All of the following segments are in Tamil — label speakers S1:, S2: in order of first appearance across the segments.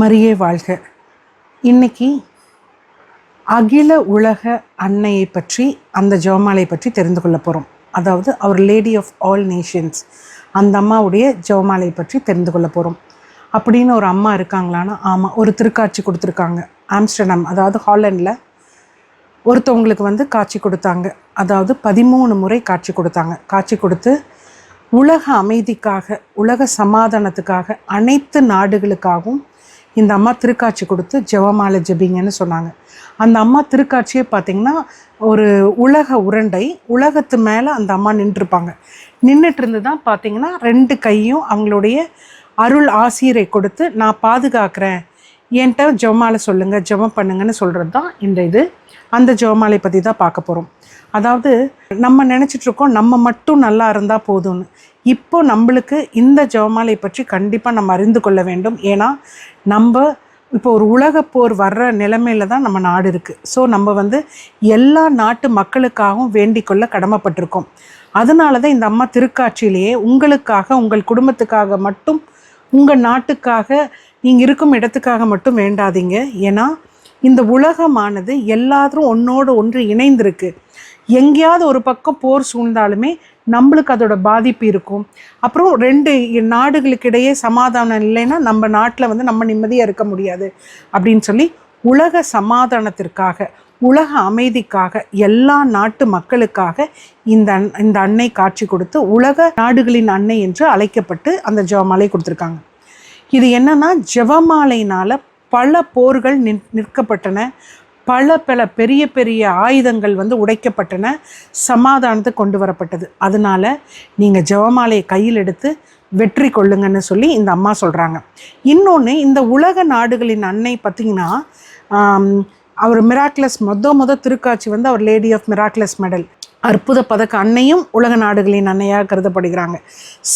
S1: மரியே வாழ்க. இன்னைக்கு அகில உலக அன்னையை பற்றி அந்த ஜெபமாலை பற்றி தெரிந்து கொள்ள போகிறோம் அதாவது அவர் லேடி ஆஃப் ஆல் நேஷன்ஸ் அந்த அம்மாவுடைய ஜெபமாலை பற்றி தெரிந்து கொள்ள போகிறோம் அப்படின்னு ஒரு அம்மா இருக்காங்களான்னா ஆமாம் ஒரு திருக்காட்சி கொடுத்துருக்காங்க. ஆம்ஸ்டர்டாம் அதாவது ஹாலண்டில் ஒருத்தவங்களுக்கு வந்து காட்சி கொடுத்தாங்க. அதாவது பதிமூணு முறை காட்சி கொடுத்தாங்க. காட்சி கொடுத்து உலக அமைதிக்காக உலக சமாதானத்துக்காக அனைத்து நாடுகளுக்காகவும் இந்த அம்மா திருக்காட்சி கொடுத்து ஜெவமாலை ஜெபிங்கன்னு சொன்னாங்க. அந்த அம்மா திருக்காட்சியே பார்த்திங்கன்னா ஒரு உலக உருண்டை உலகத்து மேலே அந்த அம்மா நின்றுருப்பாங்க. நின்றுட்டு இருந்து தான் பார்த்திங்கன்னா ரெண்டு கையும் அவங்களுடைய அருள் ஆசிரியரை கொடுத்து நான் பாதுகாக்கிறேன். என்கிட்ட ஜெபமாலை சொல்லுங்கள் ஜெபம் பண்ணுங்கன்னு சொல்கிறது தான் இந்த இது. அந்த ஜெபமாலை பற்றி தான் பார்க்க போகிறோம் அதாவது நம்ம நினச்சிட்டு இருக்கோம் நம்ம மட்டும் நல்லா இருந்தால் போதும்னு. இப்போ நம்மளுக்கு இந்த ஜெபமாலை பற்றி கண்டிப்பாக நம்ம அறிந்து கொள்ள வேண்டும். ஏன்னா நம்ம இப்போ ஒரு உலகப்போர் வர்ற நிலைமையில தான் நம்ம நாடு இருக்குது ஸோ நம்ம வந்து எல்லா நாட்டு மக்களுக்காகவும் வேண்டிக் கொள்ள கடமைப்பட்டிருக்கோம். அதனால தான் இந்த அம்மா திருக்காட்சியிலேயே உங்களுக்காக உங்கள் குடும்பத்துக்காக மட்டும் உங்கள் நாட்டுக்காக நீங்கள் இருக்கும் இடத்துக்காக மட்டும் வேண்டாதீங்க. ஏன்னா இந்த உலகமானது எல்லாரும் ஒன்றோடு ஒன்று இணைந்திருக்கு. எங்கேயாவது ஒரு பக்கம் போர் சூழ்ந்தாலுமே நம்மளுக்கு அதோட பாதிப்பு இருக்கும். அப்புறம் ரெண்டு நாடுகளுக்கு இடையே சமாதானம் இல்லைன்னா நம்ம நாட்டில் வந்து நம்ம நிம்மதியாக இருக்க முடியாது அப்படின்னு சொல்லி உலக சமாதானத்திற்காக உலக அமைதிக்காக எல்லா நாட்டு மக்களுக்காக இந்த அன்- இந்த அன்னை காட்சி கொடுத்து உலக நாடுகளின் அன்னை என்று அழைக்கப்பட்டு அந்த ஜெபமாலை கொடுத்துருக்காங்க. இது என்னன்னா ஜெபமாலையினால பல போர்கள் நிற் நிற்கப்பட்டன. பல பல பெரிய பெரிய ஆயுதங்கள் வந்து உடைக்கப்பட்டன சமாதானத்தை கொண்டு வரப்பட்டது. அதனால நீங்கள் ஜெபமாலையை கையில் எடுத்து வெற்றி கொள்ளுங்கன்னு சொல்லி இந்த அம்மா சொல்கிறாங்க இன்னொன்று இந்த உலக நாடுகளின் அன்னை பார்த்திங்கன்னா அவர் மிராக்லஸ் மொத மொதல் திருக்காட்சி வந்து அவர் லேடி ஆஃப் மிராக்லஸ் மெடல் அற்புத பதக்க அன்னையும் உலக நாடுகளின் அன்னையாக கருதப்படுகிறாங்க.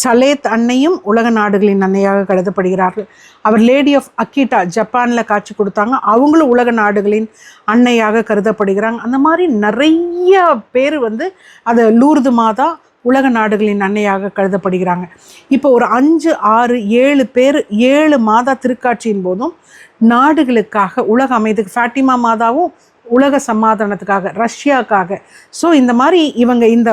S1: சலேத் அன்னையும் உலக நாடுகளின் அன்னையாக கருதப்படுகிறார்கள். அவர் லேடி ஆஃப் அக்கிட்டா ஜப்பானில் காட்சி கொடுத்தாங்க. அவங்களும் உலக நாடுகளின் அன்னையாக கருதப்படுகிறாங்க. அந்த மாதிரி நிறைய பேர் வந்து அதை லூர்து மாதா உலக நாடுகளின் அன்னையாக கருதப்படுகிறாங்க. இப்போ ஒரு அஞ்சு ஆறு ஏழு பேர் ஏழு மாதா திருக்காட்சியின் போதும் நாடுகளுக்காக உலக அமைதிக்கு ஃபேட்டிமா மாதாவும் உலக சமாதானத்துக்காக ரஷ்யாக்காக ஸோ இந்த மாதிரி இவங்க இந்த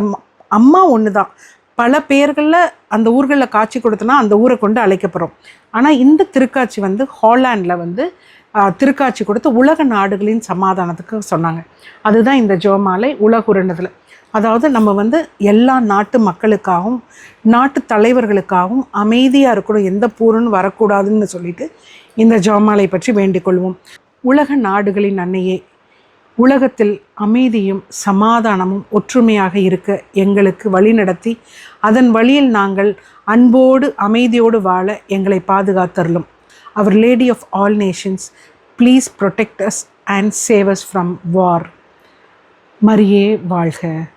S1: அம்மா ஒன்று தான் பல பேர்களில் அந்த ஊர்களில் காட்சி கொடுத்தனா அந்த ஊரை கொண்டு அழைக்கப்படுறோம் ஆனால் இந்த திருக்காட்சி வந்து ஹாலாண்டில் வந்து திருக்காட்சி கொடுத்து உலக நாடுகளின் சமாதானத்துக்கு சொன்னாங்க. அதுதான் இந்த ஜோமாலை உலகுரண்டதில் அதாவது நம்ம வந்து எல்லா நாட்டு மக்களுக்காகவும் நாட்டு தலைவர்களுக்காகவும் அமைதியாக இருக்கணும் எந்த பூரனும் வரக்கூடாதுன்னு சொல்லிட்டு இந்த ஜோமாலை பற்றி வேண்டிக் கொள்வோம். உலக நாடுகளின் அன்னையே உலகத்தில் அமைதியும் சமாதானமும் ஒற்றுமையாக இருக்க எங்களுக்கு வழிநடத்தி அதன் வழியில் நாங்கள் அன்போடு அமைதியோடு வாழ எங்களை பாதுகாத்தருளும். அவர் lady of all nations please protect and save from war மரியே வாழ்க.